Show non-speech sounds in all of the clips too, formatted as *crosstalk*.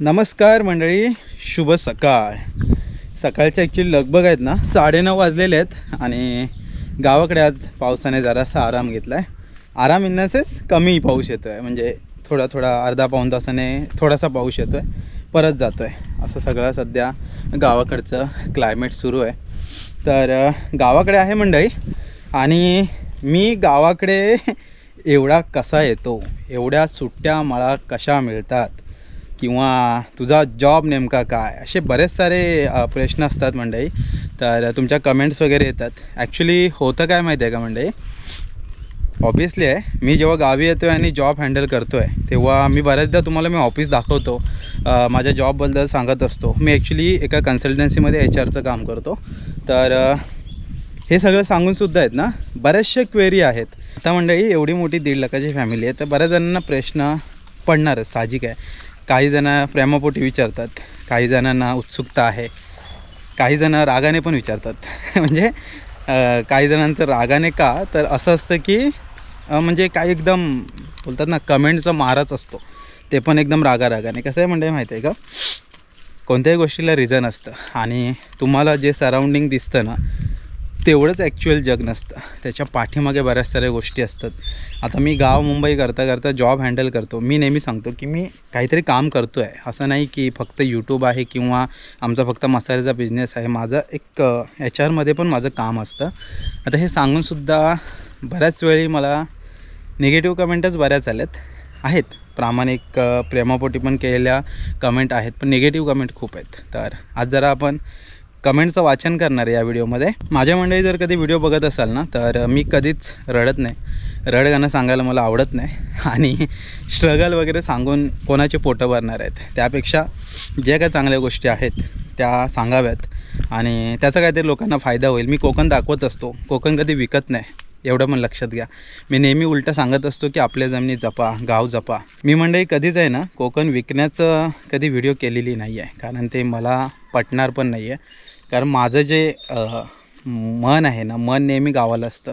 नमस्कार मंडळी शुभ सकाळ. सकाळच्या ॲक्च्युली लगबग आहेत ना साडेनऊ वाजलेले आहेत आणि गावाकडे आज पावसाने जरासा आराम घेतला आहे आराम इन कमी पाऊस येतो आहे म्हणजे थोडा थोडा अर्धा पाऊण तासाने थोडासा पाऊस येतो आहे परत जातो आहे असं सगळं सध्या गावाकडचं क्लायमेट सुरू आहे. तर गावाकडे आहे मंडळी आणि मी गावाकडे *laughs* एवढा कसा येतो एवढ्या सुट्ट्या मला कशा मिळतात किंवा तुझा जॉब नेमका काय? असे बरेच सारे प्रश्न असतात मंडळी. तर तुमच्या कमेंट्स वगैरे येतात. ॲक्च्युली होतं काय माहिती आहे का मंडळी? ऑब्विसली आहे. मी जेव्हा गावी येतो आहे आणि जॉब हँडल करतो आहे तेव्हा मी बऱ्याचदा तुम्हाला मी ऑफिस दाखवतो. माझ्या जॉबबद्दल सांगत असतो. मी ॲक्च्युली एका कन्सल्टन्सीमध्ये एच आरचं काम करतो. तर हे सगळं सांगूनसुद्धा आहेत ना? बऱ्याचशा क्वेरी आहेत. आता मंडळी एवढी मोठी दीड लाखाची फॅमिली आहे तर बऱ्याच जणांना प्रश्न पडणारच साहजिक आहे. काही जण प्रेमापोटी विचारतात काही जणांना उत्सुकता आहे काही जण रागाने पण विचारतात. *laughs* म्हणजे काही जणांचं रागाने का तर असं असतं की म्हणजे काही एकदम बोलतात ना कमेंटचा माराच असतो. ते पण एकदम रागा रागाने कसं आहे म्हणजे माहिती आहे का? कोणत्याही गोष्टीला रिझन असतं. आणि तुम्हाला जे सराउंडिंग दिसतं ना तेवढंच ॲक्च्युअल जग नसतं. त्याच्या पाठीमागे बऱ्याच साऱ्या गोष्टी असतात. आता मी गाव मुंबई करता करता जॉब हँडल करतो. मी नेहमी सांगतो की मी काहीतरी काम करतो आहे असं नाही की फक्त यूट्यूब आहे किंवा आमचा फक्त मसाल्याचा बिझनेस आहे. माझं एक एच आरमध्ये पण माझं काम असतं. आता हे सांगूनसुद्धा बऱ्याच वेळी मला निगेटिव्ह कमेंटच बऱ्याच आल्यात. आहेत. प्रामाणिक प्रेमापोटी पण केलेल्या कमेंट आहेत. पण निगेटिव्ह कमेंट खूप आहेत. तर आज जरा आपण कमेंटचं वाचन करणार आहे या व्हिडिओमध्ये. माझ्या मंडळी जर कधी व्हिडिओ बघत असाल ना तर मी कधीच रडत नाही. रड गाणं सांगायला मला आवडत नाही. आणि स्ट्रगल वगैरे सांगून कोणाचे पोटं भरणार आहेत त्यापेक्षा ज्या काय चांगल्या गोष्टी आहेत त्या सांगाव्यात. आणि त्याचा काहीतरी लोकांना फायदा होईल. मी कोकण दाखवत असतो. कोकण कधी विकत नाही. एवढं पण लक्षात घ्या. मी नेहमी उलटं सांगत असतो की आपल्या जमिनी जपा गाव जपा. मी मंडळी कधीच आहे ना कोकण विकण्याचं कधी व्हिडिओ केलेली नाही आहे कारण ते मला पटणार पण नाही आहे कारण माझं जे मन आहे ना मन नेहमी गावाला असतं.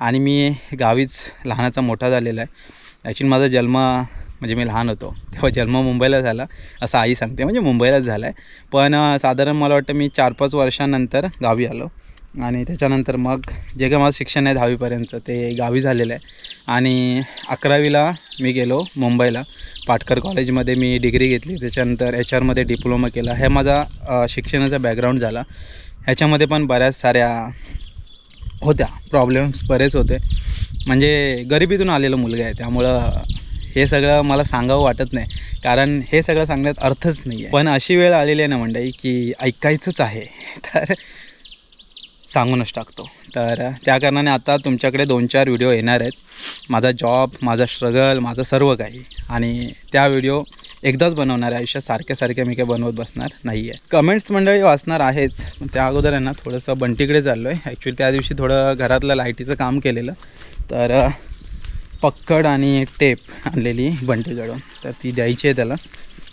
आणि मी गावीच लहानाचा मोठा झालेला आहे. ॲक्च्युली माझा जन्म म्हणजे मी लहान होतो. तेव्हा जन्म मुंबईला झाला असं आई सांगते. म्हणजे मुंबईलाच झाला आहे पण साधारण मला वाटतं मी चार पाच वर्षानंतर गावी आलो. आणि त्याच्यानंतर मग जे काही माझं शिक्षण आहे दहावीपर्यंत ते गावी झालेलं आहे. आणि अकरावीला मी गेलो मुंबईला. पाटकर कॉलेजमध्ये मी डिग्री घेतली. त्याच्यानंतर एच आरमध्ये डिप्लोमा केला. हे माझा शिक्षणाचा बॅकग्राऊंड झाला. ह्याच्यामध्ये पण बऱ्याच साऱ्या होत्या. प्रॉब्लेम्स बरेच होते. म्हणजे गरिबीतून आलेलं मुलगा आहे. त्यामुळं हे सगळं मला सांगावं वाटत नाही. कारण हे सगळं सांगण्यात अर्थच नाही आहे पण अशी वेळ आलेली आहे ना मंडळी की ऐकायचंच आहे. *laughs* तर सांगूनच टाकतो. तर त्या कारणाने आता तुमच्याकडे दोन चार व्हिडिओ येणार आहेत. माझा जॉब माझा स्ट्रगल माझं सर्व काही. आणि त्या व्हिडिओ एकदाच बनवणार आहे. आयुष्यात सारख्या सारख्या मी काही बनवत बसणार नाही आहे कमेंट्स मंडळी वाचणार आहेच. पण त्या अगोदर आहे ना थोडंसं बंटीकडे चाललो आहे ॲक्च्युली त्या दिवशी थोडं घरातलं लाईटीचं काम केलेलं. तर पक्कड आणि टेप आणलेली बंटीकडून. तर ती द्यायची आहे त्याला.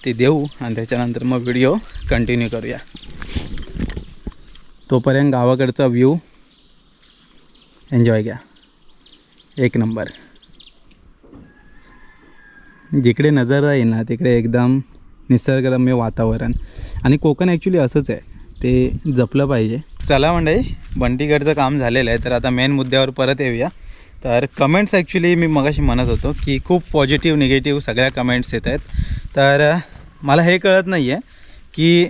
ती देऊ आणि त्याच्यानंतर मग व्हिडिओ कंटिन्यू करूया. तोपर्यंत गावाकडचा व्ह्यू एन्जॉय घ्या. एक नंबर जिकडे नजर आहे ना तिकडे एकदम निसर्गरम्य वातावरण. आणि कोकण ॲक्च्युली असंच आहे. ते जपलं पाहिजे. चला मंडळी बंटीगडचं काम झालेलं आहे. तर आता मेन मुद्द्यावर परत येऊया. तर कमेंट्स ॲक्च्युली मी मगाशी म्हणत होतो की खूप पॉझिटिव्ह निगेटिव्ह सगळ्या कमेंट्स येत आहेत. तर मला हे कळत नाही आहे की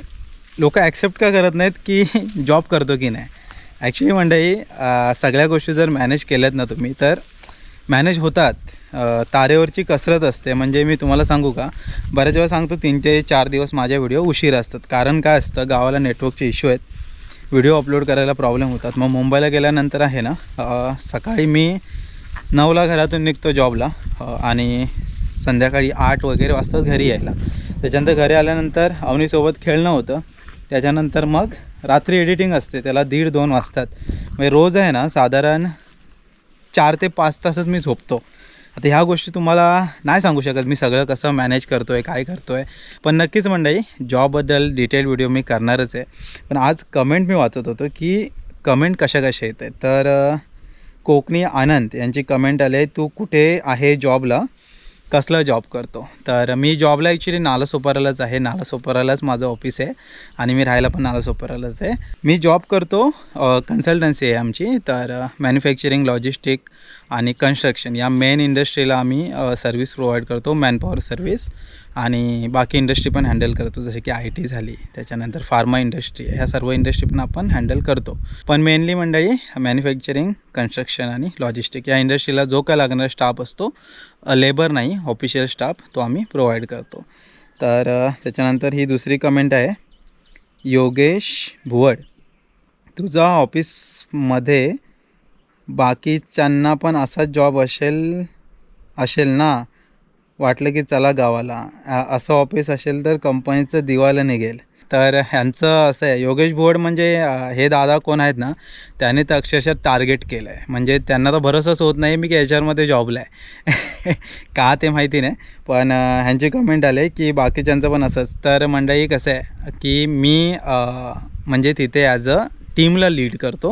लोक ॲक्सेप्ट का करत नाहीत की जॉब करतो की नाही? ॲक्च्युली मंडळी सगळ्या गोष्टी जर मॅनेज केल्यात ना तुम्ही तर मॅनेज होतात. तारेवरची कसरत असते. म्हणजे मी तुम्हाला सांगू का? बऱ्याच वेळा सांगतो तीन ते चार दिवस माझ्या व्हिडिओ उशीर असतात. कारण काय असतं गावाला नेटवर्कचे इश्यू आहेत. व्हिडिओ अपलोड करायला प्रॉब्लेम होतात. मग मुंबईला गेल्यानंतर आहे ना सकाळी मी नऊला घरातून निघतो जॉबला आणि संध्याकाळी आठ वगैरे वाजतात घरी यायला. त्याच्यानंतर घरी आल्यानंतर अवनीसोबत खेळणं होतं. त्याच्यानंतर मग रात्री एडिटिंग असते त्याला दीड दोन वाजतात. म्हणजे रोज आहे ना साधारण चार ते पाच तासच मी झोपतो. आता ह्या गोष्टी तुम्हाला नाही सांगू शकत मी सगळं कसं मॅनेज करतो आहे काय करतो आहे पण नक्कीच मंडळी जॉबबद्दल डिटेल व्हिडिओ मी करणारच आहे. पण आज कमेंट मी वाचत होतो की कमेंट कशा कशा येत तर कोकणी आनंद यांची कमेंट आले तू कुठे आहे जॉबला कसला जॉब करतो? तर मी जॉबला ॲक्च्युली नालासोपारालाच आहे. नालासोपारालाच माझं ऑफिस आहे. आणि मी राहायला पण नालासोपारालाच आहे. मी जॉब करतो कन्सल्टन्सी आहे आमची. तर मॅन्युफॅक्चरिंग लॉजिस्टिक आणि कन्स्ट्रक्शन या मेन इंडस्ट्रीला आम्ही सर्व्हिस प्रोव्हाइड करतो मॅनपॉवर सर्व्हिस आणि बाकी इंडस्ट्री पण हँडल करतो जसे की आय टी झाली त्याच्यानंतर फार्मा इंडस्ट्री ह्या सर्व इंडस्ट्री पण आपण हँडल करतो. पण मेनली मंडळी मॅन्युफॅक्चरिंग कन्स्ट्रक्शन आणि लॉजिस्टिक या इंडस्ट्रीला जो काय लागणारा स्टाफ असतो लेबर नाही ऑफिशियल स्टाफ तो आम्ही प्रोव्हाइड करतो. तर त्याच्यानंतर ही दुसरी कमेंट आहे योगेश भुवड. तुझा ऑफिसमध्ये बाकीच्यांना पण असाच जॉब असेल असेल ना? वाटलं की चला गावाला. असं ऑफिस असेल तर कंपनीचं दिवालं निघेल. तर ह्यांचं असं आहे योगेश भोड म्हणजे हे दादा कोण आहेत ना त्याने तर अक्षरशः टार्गेट केलं आहे म्हणजे त्यांना तर भरोसाच होत नाही मी की याच्यामध्ये जॉबला आहे. *laughs* का ते माहिती नाही पण ह्यांचे ह्यांची कमेंट आले की बाकीच्यांचं पण असंच. तर मंडळी कसं आहे की मी म्हणजे तिथे ॲज अ टीमला लीड करतो.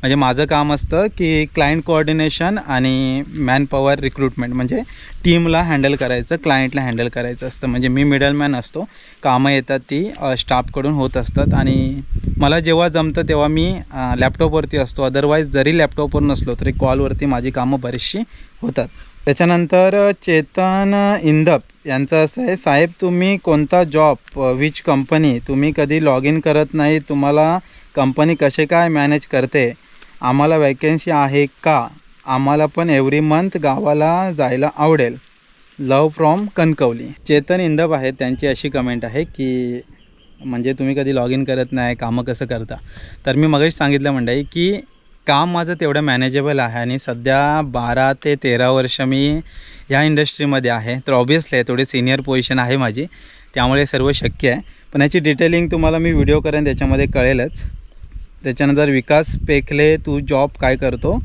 म्हणजे माझं काम असतं की क्लायंट कोऑर्डिनेशन आणि मॅनपॉवर रिक्रुटमेंट म्हणजे टीमला हँडल करायचं क्लायंटला हँडल करायचं असतं. म्हणजे मी मिडलमॅन असतो. कामं येतात ती स्टाफकडून होत असतात आणि मला जेव्हा जमतं तेव्हा मी लॅपटॉपवरती असतो. अदरवाईज जरी लॅपटॉपवर नसलो तरी कॉलवरती माझी कामं बरीचशी होतात. त्याच्यानंतर चेतन इंदप यांचं असं आहे साहेब तुम्ही कोणता जॉब विच कंपनी तुम्ही कधी लॉग इन करत नाही तुम्हाला कंपनी कसे काय मॅनेज करते? आम्हाला वॅकेन्सी आहे का? आम्हाला पण एव्हरी मंथ गावाला जायला आवडेल. Love from Kankavli. Chetan Indap आहे त्यांची अशी कमेंट आहे की म्हणजे तुम्ही कधी लॉग इन करत नाही कामं कसं करता? तर मी मगाशी सांगितलं मंडळी की काम माझं तेवढं मॅनेजेबल आहे आणि सध्या बारा ते तेरा वर्ष मी ह्या इंडस्ट्रीमध्ये आहे. तर ऑब्वियसली आहे थोडी सिनियर पोझिशन आहे माझी. त्यामुळे सर्व शक्य आहे. पण याची डिटेलिंग तुम्हाला मी व्हिडिओ करेन त्याच्यामध्ये कळेलच. त्याच्यानंतर विकास पेखले तू जॉब काय करतो?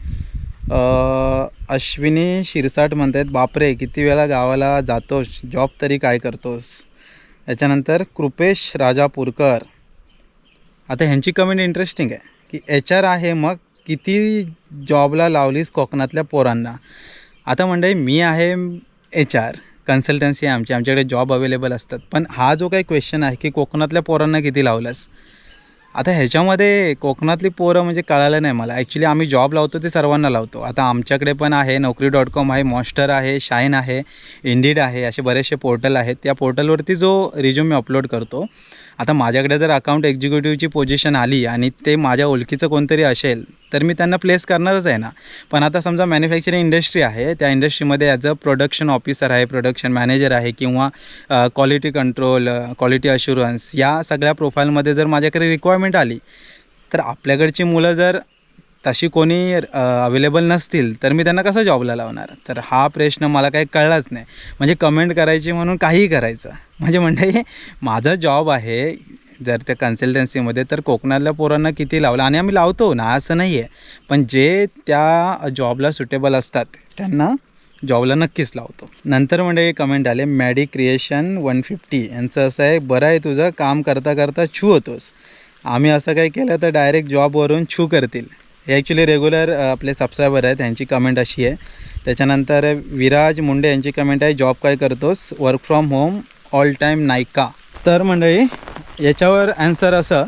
अश्विनी शिरसाट म्हणतात बापरे किती वेळा गावाला जातोस? जॉब तरी काय करतोस? त्याच्यानंतर कृपेश राजापूरकर. आता ह्यांची कमेंट इंटरेस्टिंग आहे की एच आर आहे मग किती जॉबला लावलीस कोकणातल्या पोरांना? आता म्हणजे मी आहे एच आर कन्सल्टन्सी आहे आमची आमच्याकडे जॉब अवेलेबल असतात. पण हा जो काही क्वेश्चन आहे की कोकणातल्या पोरांना किती लावलास? आता ह्याच्यामध्ये कोकणातली पोरं म्हणजे कळालं नाही मला. ॲक्च्युली आम्ही जॉब लावतो ते सर्वांना लावतो. आता आमच्याकडे पण आहे नोकरी डॉट कॉम आहे मॉस्टर आहे शाईन आहे इंडिड आहे असे बरेचसे पोर्टल आहेत. त्या पोर्टलवरती जो रिझ्यूम मी अपलोड करतो आता माझ्याकडे जर अकाउंट एक्झिक्युटिव्हची पोझिशन आली आणि ते माझ्या ओळखीचं कोणतरी असेल तर मी त्यांना प्लेस करणारच आहे ना. पण आता समजा मॅन्युफॅक्चरिंग इंडस्ट्री आहे त्या इंडस्ट्रीमध्ये ॲज अ प्रोडक्शन ऑफिसर आहे प्रोडक्शन मॅनेजर आहे किंवा क्वालिटी कंट्रोल क्वालिटी अशुरन्स या सगळ्या प्रोफाईलमध्ये जर माझ्याकडे रिक्वायरमेंट आली तर आपल्याकडची मुलं जर तशी कोणी अवेलेबल नसतील तर मी त्यांना कसं जॉबला लावणार? तर हा प्रश्न मला काही कळलाच नाही. म्हणजे कमेंट करायची म्हणून काहीही करायचं. म्हणजे म्हणजे माझा जॉब आहे जर त्या कन्सल्टन्सीमध्ये तर कोकणातल्या पोरांना किती लावलं? आणि आम्ही लावतो ना असं नाही आहे पण जे त्या जॉबला सुटेबल असतात त्यांना जॉबला नक्कीच लावतो. नंतर म्हणजे कमेंट आले मॅडी क्रिएशन वन फिफ्टी यांचं असं आहे बरं आहे तुझं काम करता करता छू होतोस. आम्ही असं काही केलं तर डायरेक्ट जॉबवरून छू करतील. हे ॲक्च्युली रेग्युलर आपले सबस्क्रायबर आहेत त्यांची कमेंट अशी आहे. त्याच्यानंतर विराज मुंडे यांची कमेंट आहे जॉब काय करतोस? Work from home all time नायका. तर मंडळी याच्यावर ॲन्सर असं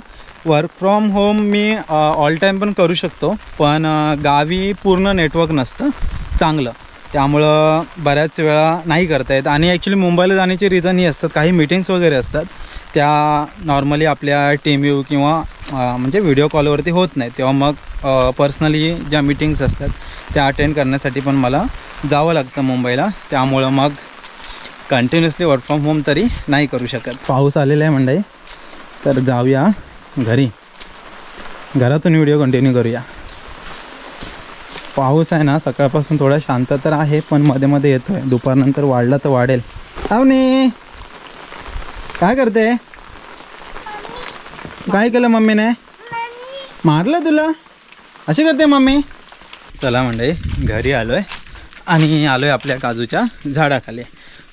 वर्क फ्रॉम होम मी ऑल टाईम पण करू शकतो पण गावी पूर्ण नेटवर्क नसतं चांगलं. त्यामुळं बऱ्याच वेळा नाही करता येत. आणि ॲक्च्युली मुंबईला जाण्याची रिझन ही असतात काही मीटिंग्स वगैरे असतात. त्या नॉर्मली आपल्या टीम यू किंवा म्हणजे व्हिडिओ कॉलवरती होत नाही. तेव्हा मग पर्सनली ज्या मीटिंग्स असतात त्या अटेंड करण्यासाठी पण मला जावं लागतं मुंबईला. त्यामुळं मग कंटिन्युअसली वर्क फ्रॉम होम तरी नाही करू शकत. पाऊस आलेला आहे मंडई तर जाऊया घरी. घरातून व्हिडिओ कंटिन्यू करूया. पाऊस आहे ना सकाळपासून थोडा शांत तर आहे पण मध्ये मध्ये येतो आहे दुपारनंतर वाढला तर वाढेल. अवनी काय करते? काय केलं मम्मीने? मारलं तुला? अशी करते मम्मी? चला म्हणजे घरी आलो आहे आणि आलो आहे आपल्या काजूच्या झाडाखाली.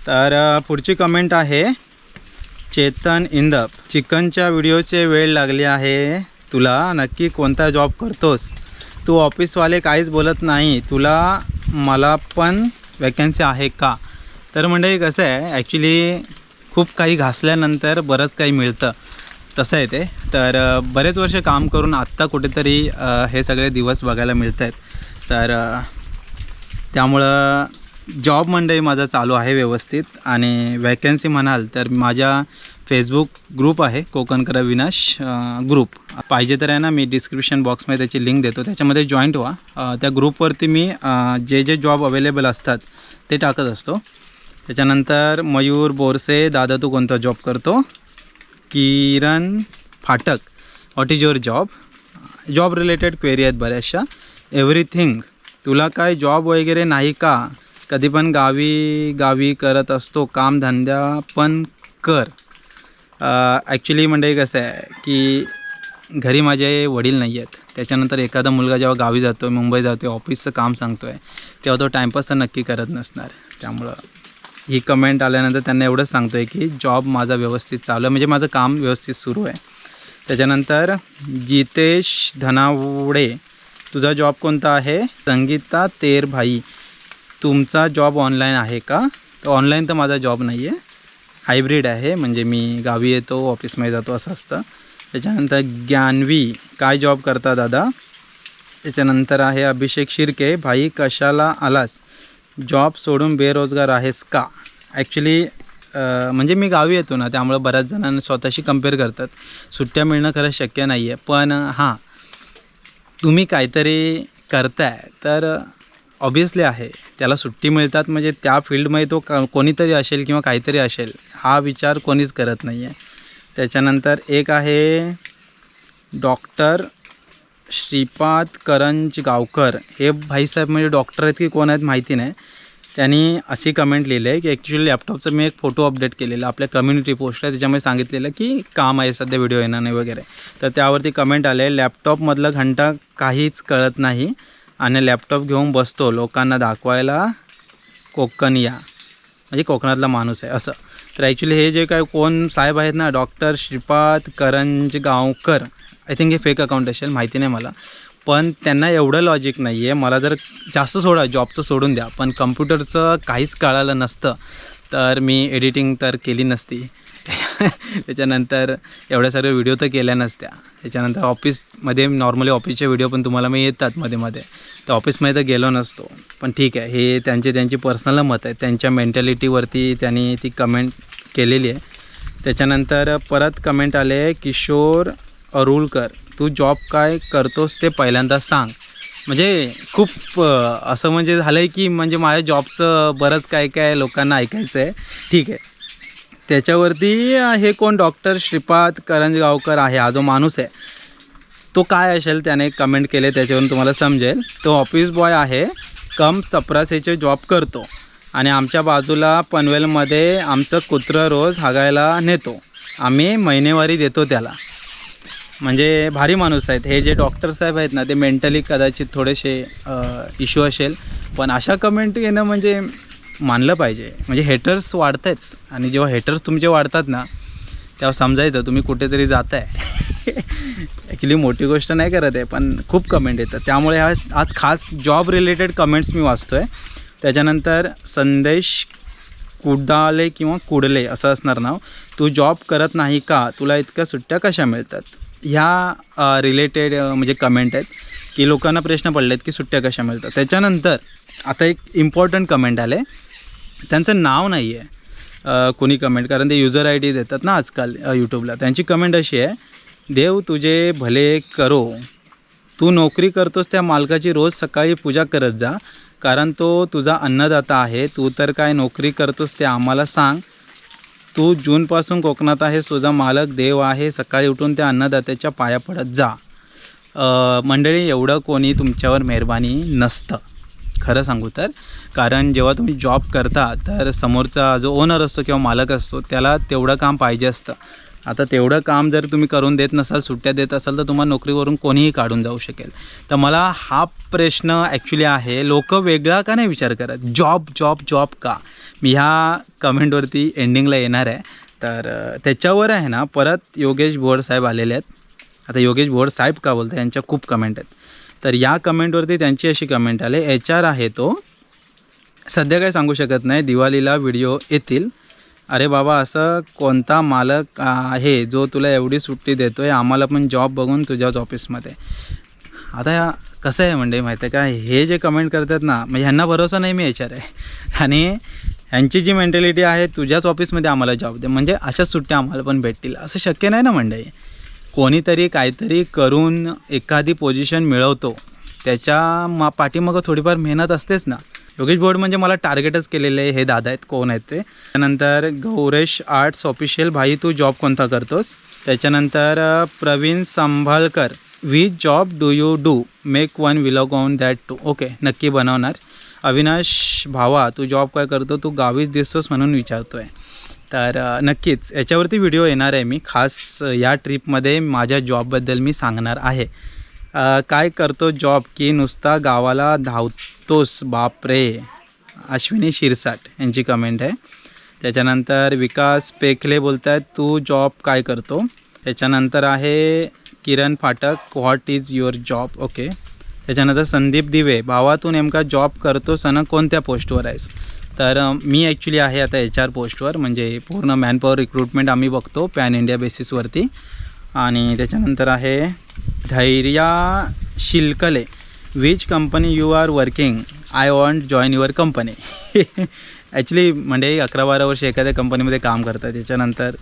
तर पुढची कमेंट आहे चेतन इंदप. चिकनच्या व्हिडिओचे वेळ लागली आहे. तुला नक्की कोणता जॉब करतोस? तू ऑफिसवाले काहीच बोलत नाही. तुला मला पण वॅकन्सी आहे का? तर म्हणजे कसं आहे ॲक्च्युली खूप काही घासल्यानंतर बरंच काही मिळतं. तसं आहे ते. तर बरेच वर्ष काम करून आत्ता कुठेतरी हे सगळे दिवस बघायला मिळत आहेत तर त्यामुळं जॉब मंडळी माझा चालू आहे व्यवस्थित. आणि वॅकन्सी म्हणाल तर माझ्या फेसबुक ग्रुप आहे कोकणकर विनाश ग्रुप पाहिजे तर आहे ना मी डिस्क्रिप्शन बॉक्समध्ये त्याची लिंक देतो. त्याच्यामध्ये जॉईंट व्हा. त्या ग्रुपवरती मी जे जे जॉब अवेलेबल असतात ते टाकत असतो. त्याच्यानंतर मयूर बोरसे दादा तू कोणता जॉब करतो? Kiran Phatak what is your job job related query आहेत बऱ्याचशा. एव्हरीथिंग तुला काय जॉब वगैरे नाही का? कधी पण गावी गावी करत असतो कामधंद्या पण कर. ॲक्च्युली म्हणजे कसं आहे की घरी माझे वडील नाही आहेत. त्याच्यानंतर एखादा मुलगा जेव्हा गावी जातो आहे मुंबई जातो आहे ऑफिसचं काम सांगतो आहे तेव्हा तो टाईमपास तर नक्की करत नसणार. त्यामुळं ही कमेंट आल्यानंतर त्यांना एवढंच सांगतो आहे की जॉब माझा व्यवस्थित चालू आहे. म्हणजे माझं काम व्यवस्थित सुरू आहे. त्याच्यानंतर जितेश धनावडे तुझा जॉब कोणता आहे? संगीता तेर भाई तुमचा जॉब ऑनलाईन आहे का? तर ऑनलाईन तर माझा जॉब नाही आहे हायब्रिड आहे. म्हणजे मी गावी येतो ऑफिसमध्ये जातो असं असतं. त्याच्यानंतर ज्ञानवी काय जॉब करता दादा? त्याच्यानंतर आहे अभिषेक शिर्के भाई कशाला आलास? जॉब सोडून बेरोजगार आहेस का? ॲक्च्युली म्हणजे मी गावी येतो ना त्यामुळं बऱ्याच जणांना स्वतःशी कंपेअर करतात. सुट्ट्या मिळणं खरं शक्य नाही आहे पण हां तुम्ही काहीतरी करताय. तर ऑब्वियसली आहे. त्याला सुट्टी मिळतात म्हणजे त्या फील्डमध्ये तो क कोणीतरी असेल किंवा काहीतरी असेल हा विचार कोणीच करत नाही आहे त्याच्यानंतर एक आहे डॉक्टर श्रीपाद करंज गावकर हे भाईसाहेब म्हणजे डॉक्टर आहेत की कोण आहेत माहिती नाही. त्यांनी अशी कमेंट लिहिली आहे की ॲक्च्युली लॅपटॉपचं मी एक फोटो अपडेट केलेला आपल्या कम्युनिटी पोस्ट आहे त्याच्यामध्ये सांगितलेलं की काम आहे सध्या व्हिडिओ येणार नाही वगैरे. तर त्यावरती कमेंट आले लॅपटॉपमधलं घंटा काहीच कळत नाही आणि लॅपटॉप घेऊन बसतो लोकांना दाखवायला कोकण या. म्हणजे कोकणातला माणूस आहे असं. तर ॲक्च्युली हे जे काय कोण साहेब आहेत ना doctor Shripad Karanjgaonkar I think हे फेक अकाउंट असेल माहिती नाही मला. पण त्यांना एवढं लॉजिक नाही आहे मला जर जास्त सोडा जॉबचं सोडून द्या. पण कम्प्युटरचं काहीच कळालं नसतं तर मी एडिटिंग तर केली नसती. *laughs* त्याच्यानंतर एवढ्या सर्व व्हिडिओ तर केल्या नसत्या. त्याच्यानंतर ऑफिसमध्ये नॉर्मली ऑफिसचे व्हिडिओ पण तुम्हाला मी येतात मध्ये मध्ये. तर ऑफिसमध्ये तर गेलो नसतो. पण ठीक आहे हे त्यांचे त्यांची पर्सनल मत आहे. त्यांच्या मेंटॅलिटीवरती त्यांनी ती कमेंट केलेली आहे. त्याच्यानंतर परत कमेंट आले किशोर अरुळकर तू जॉब काय करतोस ते पहिल्यांदा सांग. म्हणजे खूप असं म्हणजे झालं आहे की म्हणजे माझ्या जॉबचं बरंच काय काय लोकांना ऐकायचं आहे ठीक आहे. त्याच्यावरती हे कोण? डॉक्टर श्रीपाद करंजगावकर आहे. हा जो माणूस आहे. तो काय असेल त्याने कमेंट केले त्याच्यावरून तुम्हाला समजेल. तो ऑफिस बॉय आहे. कम चपरासेचे जॉब करतो. आणि आमच्या बाजूला पनवेलमध्ये आमचं कुत्रं रोज हागायला नेतो. आम्ही महिनेवारी देतो त्याला. म्हणजे भारी माणूस आहेत. हे जे डॉक्टर साहेब आहेत ना ते मेंटली कदाचित थोडेसे इश्यू असेल. पण अशा कमेंट येणं म्हणजे मानलं पाहिजे. म्हणजे हेटर्स वाढत आहेत आणि जेव्हा हेटर्स तुमचे वाढतात ना तेव्हा समजायचं तुम्ही कुठेतरी जात आहे ॲक्च्युली मोठी गोष्ट नाही करत आहे पण खूप कमेंट येतात. त्यामुळे आज आज खास जॉब रिलेटेड कमेंट्स मी वाचतो आहे त्याच्यानंतर संदेश कुडाले किंवा कुडले असं असणार नाव. तू जॉब करत नाही का? तुला इतक्या सुट्ट्या कशा मिळतात? ह्या रिलेटेड म्हणजे कमेंट आहेत की लोकांना प्रश्न पडले आहेत की सुट्ट्या कशा मिळतात. त्याच्यानंतर आता एक इम्पॉर्टंट कमेंट आले त्यांचं नाव नाही आहे कोणी कमेंट कारण ते युजर आय डी देतात ना आजकाल यूट्यूबला त्यांची कमेंट अशी आहे देव तुझे भले करो. तू नोकरी करतोस त्या मालकाची रोज सकाळी पूजा करत जा. कारण तो तुझा अन्नदाता आहे. तू तर काय नोकरी करतोस ते आम्हाला सांग. तू जूनपासून कोकणात आहेस तुझा मालक देव आहे सकाळी उठून त्या अन्नदात्याच्या पाया पडत जा. मंडळी एवढं कोणी तुमच्यावर मेहरबानी नसतं. खरं सांगू तर कारण जेव्हा तुम्ही जॉब करता तर समोरचा जो ओनर असतो किंवा मालक असतो त्याला तेवढं काम पाहिजे असतं. आता तेवढं काम जर तुम्ही करून देत नसाल सुट्ट्या देत असाल तर तुम्हाला नोकरीवरून कोणीही काढून जाऊ शकेल. तर मला हा प्रश्न ॲक्च्युली आहे लोक वेगळा का नाही विचार करत? जॉब जॉब जॉब का? मी ह्या कमेंटवरती एंडिंगला येणार आहे. तर त्याच्यावर आहे ना परत योगेश भोड साहेब आलेले आहेत. आता योगेश भोड साहेब का बोलतो यांच्या खूप कमेंट आहेत. तर या कमेंटवरती त्यांची अशी कमेंट आले एच आर आहे तो. सध्या काही सांगू शकत नाही. दिवाळीला व्हिडिओ येतील. अरे बाबा असं कोणता मालक आहे जो तुला एवढी सुट्टी देतो आहे आम्हाला पण जॉब बघून तुझ्याच ऑफिसमध्ये आता कसं आहे म्हणजे माहिती आहे का? हे जे कमेंट करतात ना म्हणजे ह्यांना भरोसा नाही मी याच्यावर आहे. आणि ह्यांची जी मेंटॅलिटी आहे तुझ्याच ऑफिसमध्ये आम्हाला जॉब दे. म्हणजे अशाच सुट्ट्या आम्हाला पण भेटतील. असं शक्य नाही ना मंडळी कोणीतरी काहीतरी करून एखादी पोझिशन मिळवतो. त्याच्या मा पाठीमागं थोडीफार मेहनत असतेच ना. योगेश बोर्ड म्हणजे मला टार्गेटच केलेले हे दादा आहेत कोण आहेत ते. त्यानंतर गौरेश आर्ट्स ऑफिशियल भाई तू जॉब कोणता करतोस? त्याच्यानंतर Pravin Sambhalkar we job do you do make one vlog on that too okay नक्की बनवणार. अविनाश भावा तू जॉब काय करतो? तू गावीच दिसतोस म्हणून विचारतो आहे तर नक्कीच याच्यावरती व्हिडिओ येणार आहे मी. खास या ट्रिपमध्ये माझ्या जॉबबद्दल मी सांगणार आहे. काय करतो जॉब की नुसता गावाला धावतोस बापरे अश्विनी शिरसाट यांची कमेंट आहे. त्याच्यानंतर विकास पेखले बोलत आहेत तू जॉब काय करतो? त्याच्यानंतर आहे Kiran Phatak what is your job okay त्याच्यानंतर संदीप दिवे भावा तू नेमका जॉब करतोस आणि कोणत्या पोस्टवर आहेस? तर मी ॲक्च्युली आहे आता एच आर पोस्टवर म्हणजे पूर्ण मॅनपॉवर रिक्रुटमेंट आम्ही बघतो पॅन इंडिया बेसिसवरती आणि त्याच्यानंतर आहे Dhairya Shilkale which company you are working I want join your company actually म्हणजे अकरा बारा वर्ष एखाद्या कंपनीमध्ये काम करतात. त्याच्यानंतर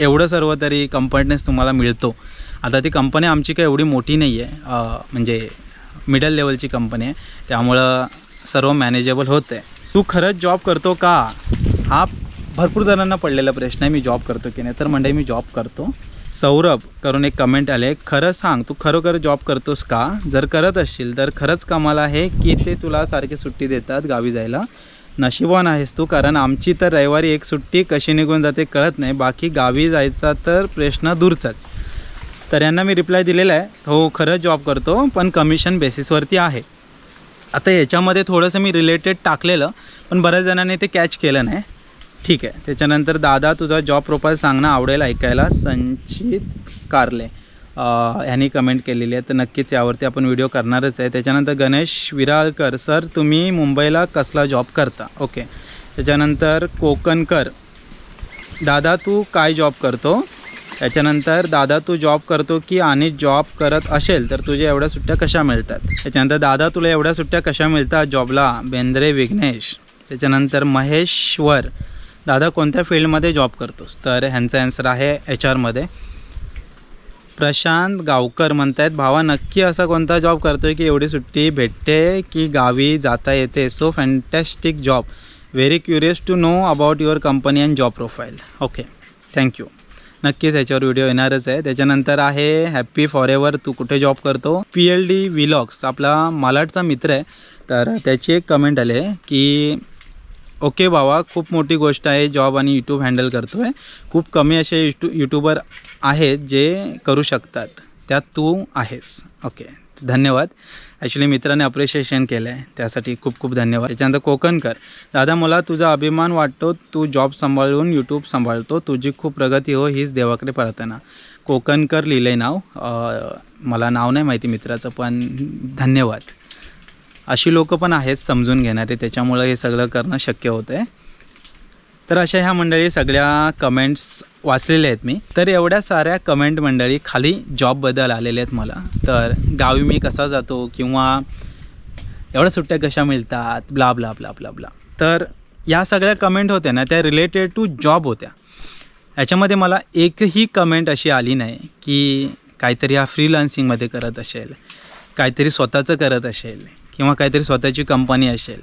एवढं सर्व तरी कम्फर्टनेस तुम्हाला मिळतो. आता ती कंपनी आमची काही एवढी मोठी नाही आहे म्हणजे मिडल लेवलची कंपनी आहे. त्यामुळं सर्व मॅनेजेबल होतं आहे तू खरंच जॉब करतो का? हा भरपूर जणांना पडलेला प्रश्न आहे मी जॉब करतो की नाही. तर म्हणजे मी जॉब करतो. सौरभ करून एक कमेंट आले खरं सांग तू खरोखर जॉब करतोस का? जर करत असशील तर खरंच कमाल आहे की ते तुला सारखी सुट्टी देतात गावी जायला. नशिबवान आहेस तू कारण आमची तर रविवारी एक सुट्टी कशी निघून जाते कळत नाही. बाकी गावी जायचा तर प्रश्न दूरचाच. तर यांना मी रिप्लाय दिलेला आहे. हो खरंच जॉब करतो पण कमिशन बेसिसवरती आहे. आता याच्यामध्ये थोडंसं मी रिलेटेड टाकलेलं पण बऱ्याच जणांनी ते कॅच केलं नाही. ठीक आहे. त्याच्यानंतर दादा तुझा जॉब प्रोफाईल सांगणं आवडेल ऐकायला. संचित कारले. ह्यांनी कमेंट केलेली आहे. तर नक्कीच यावरती आपण व्हिडिओ करणारच आहे. त्याच्यानंतर गणेश विराळकर सर तुम्ही मुंबईला कसला जॉब करता? ओके त्याच्यानंतर कोकणकर दादा तू काय जॉब करतो? त्याच्यानंतर दादा तू जॉब करतो की आणि जॉब करत असेल तर तुझ्या एवढ्या सुट्ट्या कशा मिळतात? त्याच्यानंतर दादा तुला एवढ्या सुट्ट्या कशा मिळतात जॉबला बेंद्रे विघ्नेश. त्याच्यानंतर महेश्वर. दादा कोणत्या फील्डमध्ये जॉब करतोस? तर ह्यांचा ॲन्सर आहे एच आरमध्ये प्रशांत गावकर म्हणत आहेत भावा नक्की असा कोणता जॉब करतो आहे की एवढी सुट्टी भेटते की गावी जाता येते? So fantastic job very curious to know about your company and job profile okay thank you नक्कीच ह्याच्यावर व्हिडिओ येणारच आहे. त्याच्यानंतर आहे हॅप्पी फॉर एवर तू कुठे जॉब करतो? पी एल डी विलॉग्स आपला मालाडचा मित्र आहे. तर त्याची एक कमेंट आली आहे की ओके बाबा खूप मोठी गोष्ट आहे. जॉब आणि यूट्यूब हँडल करतो आहे खूप कमी असे युट्यू यूट्यूबर आहेत जे करू शकतात. त्यात तू आहेस. ओके. धन्यवाद. ॲक्च्युली मित्राने अप्रिशिएशन केलं आहे त्यासाठी खूप खूप धन्यवाद. त्याच्यानंतर कोकणकर. दादा मला तुझा अभिमान वाटतो. तू जॉब सांभाळून यूट्यूब सांभाळतो. तुझी खूप प्रगती हो हीच देवाकडे प्रार्थना. कोकणकर लिहिलं आहे नाव मला नाव नाही माहिती मित्राचं पण धन्यवाद. अशी लोकं पण आहेत समजून घेणारे त्याच्यामुळं हे सगळं करणं शक्य होतं आहे तर अशा ह्या मंडळी सगळ्या कमेंट्स वाचलेल्या आहेत मी. तर एवढ्या साऱ्या कमेंट मंडळी खाली जॉबबद्दल आलेल्या आहेत मला. तर गावी मी कसा जातो किंवा एवढ्या सुट्ट्या कशा मिळतात blah blah blah blah blah तर या सगळ्या कमेंट होत्या ना त्या रिलेटेड टू जॉब होत्या. याच्यामध्ये मला एकही कमेंट अशी आली नाही की काहीतरी हा फ्रीलान्सिंगमध्ये करत असेल काहीतरी स्वतःचं करत असेल. किंवा काहीतरी स्वतःची कंपनी असेल.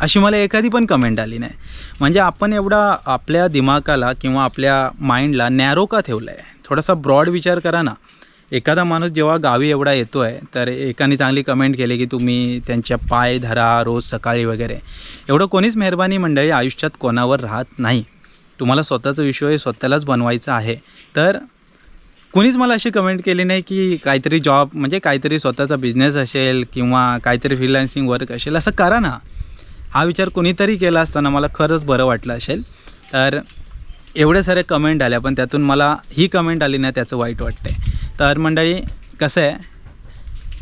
अशी मला एखादी पण कमेंट आली नाही. म्हणजे आपण एवढा आपल्या दिमागाला किंवा आपल्या माइंडला नॅरो का ठेवला आहे थोडासा ब्रॉड विचार करा ना. एखादा माणूस जेव्हा गावी एवढा येतो आहे तर एकाने चांगली कमेंट केली की तुम्ही त्यांच्या पाय धरा रोज सकाळी वगैरे. एवढं कोणीच मेहरबानी मंडळी आयुष्यात कोणावर राहत नाही. तुम्हाला स्वतःचं विश्व हे स्वतःलाच बनवायचं आहे. तर कुणीच मला अशी कमेंट केली नाही की काहीतरी जॉब म्हणजे काहीतरी स्वतःचा बिझनेस असेल किंवा काहीतरी फ्रीलान्सिंग वर्क असेल असं करा ना. हा विचार कुणीतरी केला असताना मला खरंच बरं वाटलं असेल. तर एवढे सारे कमेंट आल्या पण त्यातून मला ही कमेंट आली नाही त्याचं वाईट वाटतंय. तर मंडळी कसं आहे?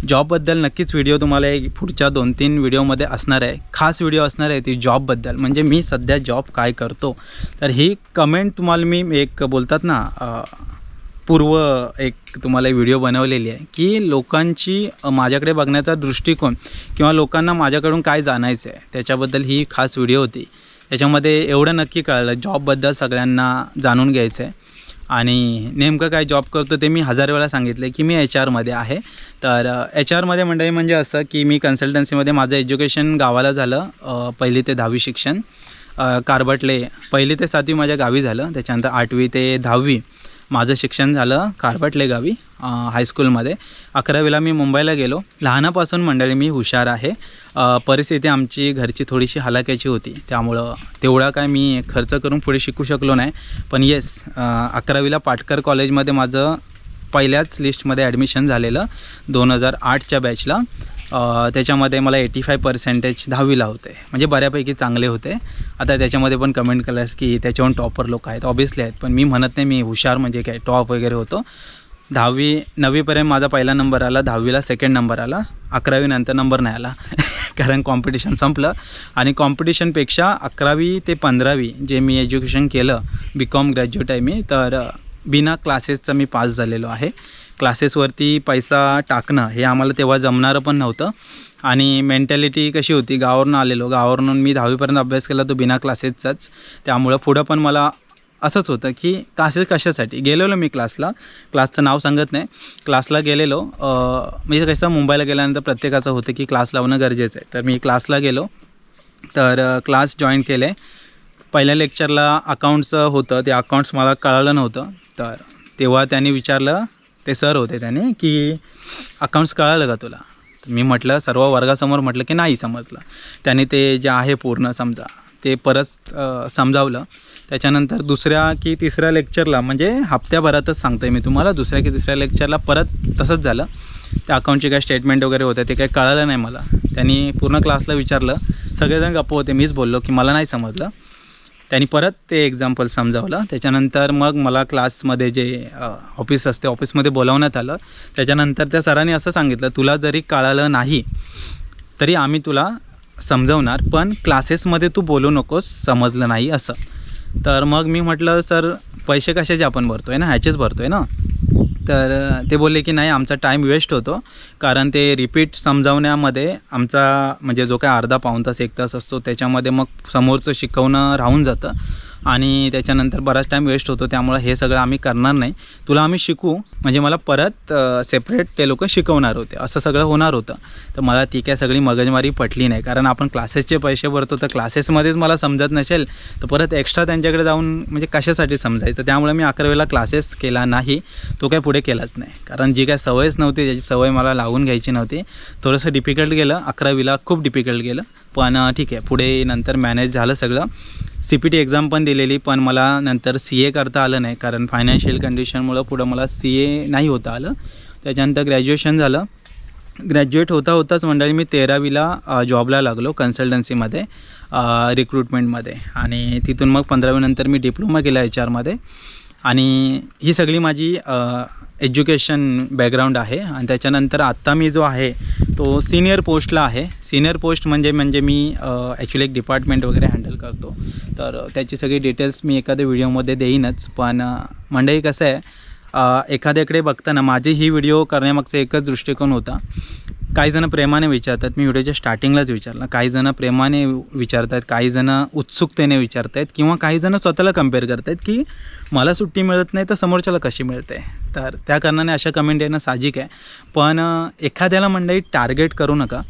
जॉबबद्दल नक्कीच व्हिडिओ तुम्हाला एक पुढच्या दोन तीन व्हिडिओमध्ये असणार आहे. खास व्हिडिओ असणार आहे ती जॉबबद्दल म्हणजे मी सध्या जॉब काय करतो? तर ही कमेंट तुम्हाला मी एक बोलतात ना पूर्व एक तुम्हाला व्हिडिओ बनवलेली आहे की लोकांची माझ्याकडे बघण्याचा दृष्टिकोन किंवा लोकांना माझ्याकडून काय जाणायचं आहे त्याच्याबद्दल ही खास व्हिडिओ होती. त्याच्यामध्ये एवढं नक्की कळलं जॉबबद्दल सगळ्यांना जाणून घ्यायचं आहे आणि नेमकं काय जॉब करतो ते मी हजार वेळा सांगितलं की मी एच आरमध्ये आहे. तर एच आरमध्ये मंडळी म्हणजे असं की मी कन्सल्टन्सीमध्ये माझं एज्युकेशन गावाला झालं पहिली ते दहावी शिक्षण. कारबटले पहिली ते सातवी माझ्या गावी झालं त्याच्यानंतर आठवी ते दहावी. माझं शिक्षण झालं कार्बटले गावी हायस्कूलमध्ये अकरावीला मी मुंबईला गेलो. लहानापासून मंडळी मी हुशार आहे. परिस्थिती आमची घरची थोडीशी हलाक्याची होती. त्यामुळं तेवढा काय मी खर्च करून पुढे शिकू शकलो नाही. पण येस अकरावीला पाटकर कॉलेजमध्ये माझं पहिल्याच लिस्टमध्ये ॲडमिशन झालेलं दोन हजार आठच्या बॅचला त्याच्यामध्ये मला एटी फाय पर्सेंटेज दहावीला होते. म्हणजे बऱ्यापैकी चांगले होते. आता त्याच्यामध्ये पण कमेंट केल्यास की त्याच्याहून टॉपर लोक आहेत. ऑबियसली आहेत पण मी म्हणत नाही मी हुशार म्हणजे काय टॉप वगैरे होतो. दहावी नववीपर्यंत माझा पहिला नंबर आला दहावीला सेकंड नंबर आला अकरावीनंतर नंबर नाही आला. *laughs* कारण कॉम्पिटिशन संपलं. आणि कॉम्पिटिशनपेक्षा अकरावी ते पंधरावी जे मी एज्युकेशन केलं बी कॉम ग्रॅज्युएट आहे मी तर बिना क्लासेसचं मी पास झालेलो आहे. क्लासेसवरती पैसा टाकणं हे आम्हाला तेव्हा जमणारं पण नव्हतं. आणि मेंटॅलिटी कशी होती? गावावरून आलेलो. गावावरून मी दहावीपर्यंत अभ्यास केला तो बिना क्लासेसचाच. त्यामुळं पुढं पण मला असंच होतं की क्लासेस कशासाठी? गेलेलो मी क्लासला. क्लासचं नाव सांगत नाही. क्लासला गेलेलो. म्हणजे कसं मुंबईला गेल्यानंतर प्रत्येकाचं होतं की क्लास लावणं गरजेचं आहे. तर मी क्लासला गेलो. तर क्लास जॉईन केले. पहिल्या लेक्चरला अकाउंट्सचं होतं. ते अकाउंट्स मला कळालं नव्हतं. तर तेव्हा त्यांनी विचारलं ते सर होते त्याने की अकाउंट्स कळालं का तुला? मी म्हटलं सर्व वर्गासमोर म्हटलं की नाही समजलं. त्याने ते जे आहे पूर्ण समजा ते परत समजावलं. त्याच्यानंतर दुसऱ्या की तिसऱ्या लेक्चरला म्हणजे हप्त्याभरातच सांगते मी तुम्हाला दुसऱ्या की तिसऱ्या लेक्चरला परत तसंच झालं. त्या अकाउंटचे काय स्टेटमेंट वगैरे होते ते काही कळालं नाही मला. त्यांनी पूर्ण क्लासला विचारलं. सगळेजण गप्प होते मीच बोललो की मला नाही समजलं. त्यांनी परत ते एक्झाम्पल समजावलं. त्याच्यानंतर मग मला क्लासमध्ये जे ऑफिस असते ऑफिसमध्ये बोलावण्यात आलं. त्याच्यानंतर त्या सरांनी असं सांगितलं तुला जरी कळालं नाही तरी आम्ही तुला समजवणार पण क्लासेसमध्ये तू बोलू नकोस समजलं नाही असं. तर मग मी म्हटलं सर पैसे कशाचे आपण भरतो आहे ना? ह्याचेच भरतो आहे ना? तर ते बोलले की नाही आमचा टाईम वेस्ट होतो. कारण ते रिपीट समजावण्यामध्ये आमचा म्हणजे जो काय अर्धा पाऊण तास एक तास असतो त्याच्यामध्ये मग समोरचं शिकवणं राहून जातं. आणि त्याच्यानंतर बराच टाईम वेस्ट होतो त्यामुळं हे सगळं आम्ही करणार नाही. तुला आम्ही शिकू म्हणजे मला परत सेपरेट ते लोक शिकवणार होते. असं सगळं होणार होतं. तर मला ती काय सगळी मगजमारी पटली नाही. कारण आपण क्लासेसचे पैसे भरतो तर क्लासेसमध्येच मला समजत नसेल. तर परत एक्स्ट्रा त्यांच्याकडे जाऊन म्हणजे कशासाठी समजायचं? त्यामुळे मी अकरावीला क्लासेस केला नाही. तो काय पुढे केलाच नाही. कारण जी काय सवयच नव्हती त्याची सवय मला लावून घ्यायची नव्हती. थोडंसं डिफिकल्ट गेलं. अकरावीला खूप डिफिकल्ट गेलं. पण ठीक आहे. पुढे नंतर मॅनेज झालं सगळं. सी पी टी एक्झाम पण दिलेली पण मला नंतर सी ए करता आलं नाही कारण फायनान्शियल कंडिशनमुळं पुढं मला सी ए नाही होता आलं. त्याच्यानंतर ग्रॅज्युएशन झालं. ग्रॅज्युएट होता होताच मंडळी मी तेरावीला जॉबला लागलो कन्सल्टन्सीमध्ये रिक्रुटमेंटमध्ये आणि तिथून मग पंधरावीनंतर मी डिप्लोमा केला एच आरमध्ये आणि ही सगळी माझी एज्युकेशन बॅकग्राऊंड आहे आणि त्याच्यानंतर आत्ता मी जो आहे तो सिनियर पोस्टला आहे. सिनियर पोस्ट म्हणजे म्हणजे मी ॲक्च्युली एक डिपार्टमेंट वगैरे हँडल करतो. तर त्याची सगळी डिटेल्स मी एखाद्या व्हिडिओमध्ये देईनच. पण म्हणजे कसं आहे एखाद्याकडे बघताना माझी ही व्हिडिओ करण्यामागचा एकच दृष्टिकोन होता. काही जण प्रेमाने विचारतात. मी व्हिडिओच्या स्टार्टिंगलाच विचारलं. काही जण प्रेमाने विचारतात काही जण उत्सुकतेने विचारत आहेत किंवा काही जण स्वतःला कंपेअर करत आहेत की मला सुट्टी मिळत नाही तर समोरच्याला कशी मिळते? तर त्या कारणाने अशा कमेंट येणं साहजिक आहे. पण एखाद्याला मंडळी टार्गेट करू नका.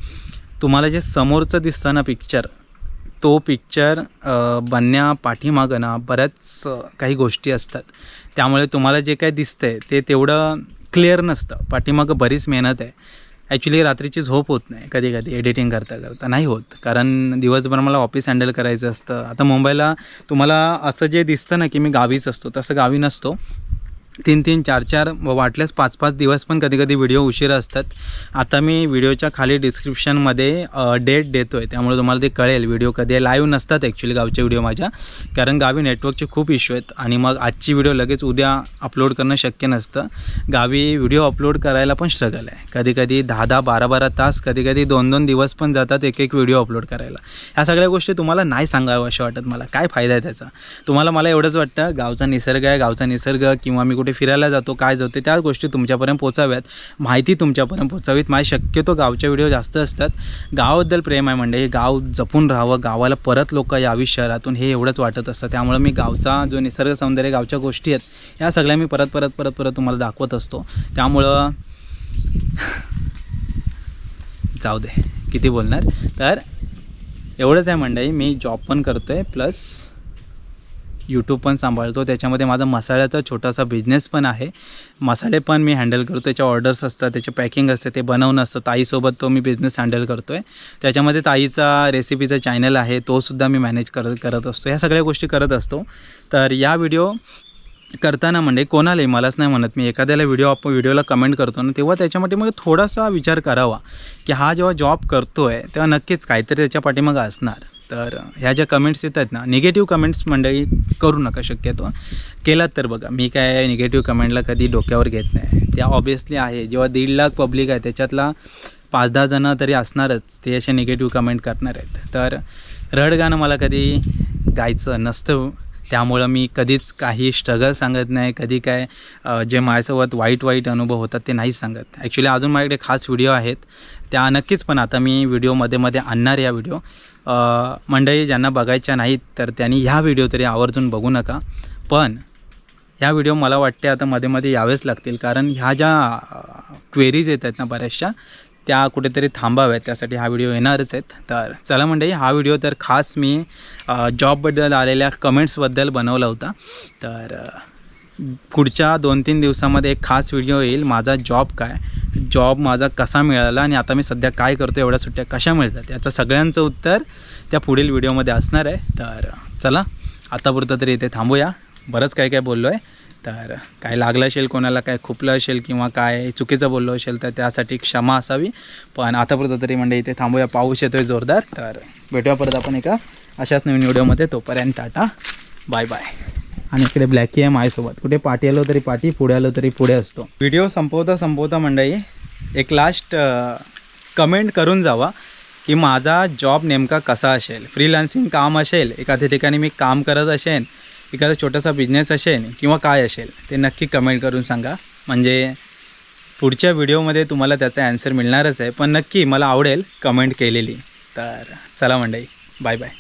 तुम्हाला जे समोरचं दिसतं ना पिक्चर तो पिक्चर बनण्या पाठीमागं ना बऱ्याच काही गोष्टी असतात. त्यामुळे तुम्हाला जे काय दिसतंय ते तेवढं क्लिअर नसतं. पाठीमागं बरीच मेहनत आहे. ॲक्च्युली रात्रीची झोप होत नाही. कधी कधी एडिटिंग करता करता नाही होत. कारण दिवसभर मला ऑफिस हँडल करायचं असतं. आता मुंबईला तुम्हाला असं जे दिसतं ना की मी गावीच असतो तसं गावी नसतो. तीन तीन चार चार व वाटल्यास पाच पाच दिवस पण कधी कधी व्हिडिओ उशीर असतात. आता मी व्हिडिओच्या खाली डिस्क्रिप्शनमध्ये डेट देतो आहे त्यामुळे तुम्हाला ते कळेल. व्हिडिओ कधी लाईव्ह नसतात ॲक्च्युली गावचे व्हिडिओ माझ्या. कारण गावी नेटवर्कचे खूप इश्यू आहेत. आणि मग आजची व्हिडिओ लगेच उद्या अपलोड करणं शक्य नसतं. गावी व्हिडिओ अपलोड करायला पण स्ट्रगल आहे. कधी कधी दहा दहा बारा बारा तास कधी कधी दोन दोन दिवस पण जातात एक एक व्हिडिओ अपलोड करायला. ह्या सगळ्या गोष्टी तुम्हाला नाही सांगावं असं वाटत मला. काय फायदा आहे त्याचा? तुम्हाला मला एवढंच वाटतं गावचा निसर्ग आहे गावचा निसर्ग किंवा मी कुठे फिरायला जातो काय जातो त्या गोष्टी तुमच्यापर्यंत पोचाव्यात माहिती तुमच्यापर्यंत पोचावीत माझी शक्यतो गावचे व्हिडिओ जास्त असतात. गावाबद्दल प्रेम आहे म्हणजे गाव जपून राहावं. गावाला परत लोक यावी शहरातून. हे एवढंच वाटत असतं. त्यामुळे मी गावचा जो निसर्ग सौंदर्य गावच्या गोष्टी आहेत ह्या सगळ्या मी परत परत परत परत तुम्हाला दाखवत असतो. त्यामुळं *laughs* जाऊ दे. किती बोलणार? तर एवढंच आहे मंडळी. मी जॉब पण करतो आहे प्लस यूट्यूब पण सांभाळतो. त्याच्यामध्ये माझा मसाल्याचा छोटासा बिझनेस पण आहे. मसाले पण मी हँडल करतो. त्याच्या ऑर्डर्स असतात त्याचे पॅकिंग असते ते बनवणं असतं. ताईसोबत तो मी बिझनेस हँडल करतो आहे त्याच्यामध्ये ताईचा रेसिपीचा चॅनल आहे. तोसुद्धा मी मॅनेज करत करत असतो. ह्या सगळ्या गोष्टी करत असतो. तर या व्हिडिओ करताना म्हणजे कोणालाही मलाच नाही म्हणत मी एखाद्याला व्हिडिओ आपण व्हिडिओला कमेंट करतो ना तेव्हा त्याच्यामध्ये मग थोडासा विचार करावा की हा जेव्हा जॉब करतो आहे तेव्हा नक्कीच काहीतरी त्याच्या पाठीमागं असणार. तर ह्या ज्या कमेंट्स येत आहेत ना निगेटिव्ह कमेंट्स मंडळी करू नका शक्यतो. केलात तर बघा मी काय निगेटिव्ह कमेंटला कधी डोक्यावर घेत नाही. त्या ऑब्वियसली आहे. जेव्हा दीड लाख पब्लिक आहे त्याच्यातला पाच दहा जणं तरी असणारच. ते असे निगेटिव्ह कमेंट करणार आहेत. तर रड गाणं मला कधी गायचं नसतं. त्यामुळं मी कधीच काही स्ट्रगल सांगत नाही. कधी काय जे माझ्यासोबत वाईट वाईट अनुभव होतात ते नाहीच सांगत. ॲक्च्युली अजून माझ्याकडे खास व्हिडिओ आहेत. त्या नक्कीच पण आता मी व्हिडिओमध्ये मध्ये आणणार या व्हिडिओ मंडळी ज्यांना बघायच्या नाहीत तर त्यांनी ह्या व्हिडिओ तरी आवर्जून बघू नका. पण ह्या व्हिडिओ मला वाटते आता मध्ये मध्ये यावेच लागतील कारण ह्या ज्या क्वेरीज येत आहेत ना बऱ्याचशा त्या कुठेतरी थांबाव्यात त्यासाठी हा व्हिडिओ येणारच आहेत. तर चला मंडळी हा व्हिडिओ तर खास मी जॉबबद्दल आलेल्या कमेंट्सबद्दल बनवला होता. तर पुढच्या दोन तीन दिवसामध्ये एक खास व्हिडिओ येईल माझा जॉब काय? जॉब माझा कसा मिळाला आणि आता मी सध्या काय करतो एवढ्या सुट्ट्या कशा मिळतात? याचं सगळ्यांचं उत्तर त्या पुढील व्हिडिओमध्ये असणार आहे. तर चला आतापुरतं तरी इथे थांबूया. बरंच काय काय बोललो आहे. तर काय लागलं असेल कोणाला काय खुपलं असेल किंवा काय चुकीचं बोललो असेल तर त्यासाठी क्षमा असावी. पण आतापुरतं तरी म्हणजे इथे थांबूया पाऊस येतोय जोरदार. तर भेटूया परत आपण एका अशाच नवीन व्हिडिओमध्ये. तोपर्यंत टाटा बाय बाय. आणि इकडे ब्लॅकी आहे माझ्यासोबत कुठे पाठी आलो तरी पाठी पुढे आलो तरी पुढे असतो. व्हिडिओ संपवता संपवता मंडळी एक लास्ट कमेंट करून जावा की माझा जॉब नेमका कसा असेल? फ्रीलान्सिंग काम असेल एखाद्या ठिकाणी मी काम करत असेन एखादा छोटासा बिझनेस असेल किंवा काय असेल ते नक्की कमेंट करून सांगा. म्हणजे पुढच्या व्हिडिओमध्ये तुम्हाला त्याचा ॲन्सर मिळणारच आहे पण नक्की मला आवडेल कमेंट केलेली. तर चला मंडई बाय बाय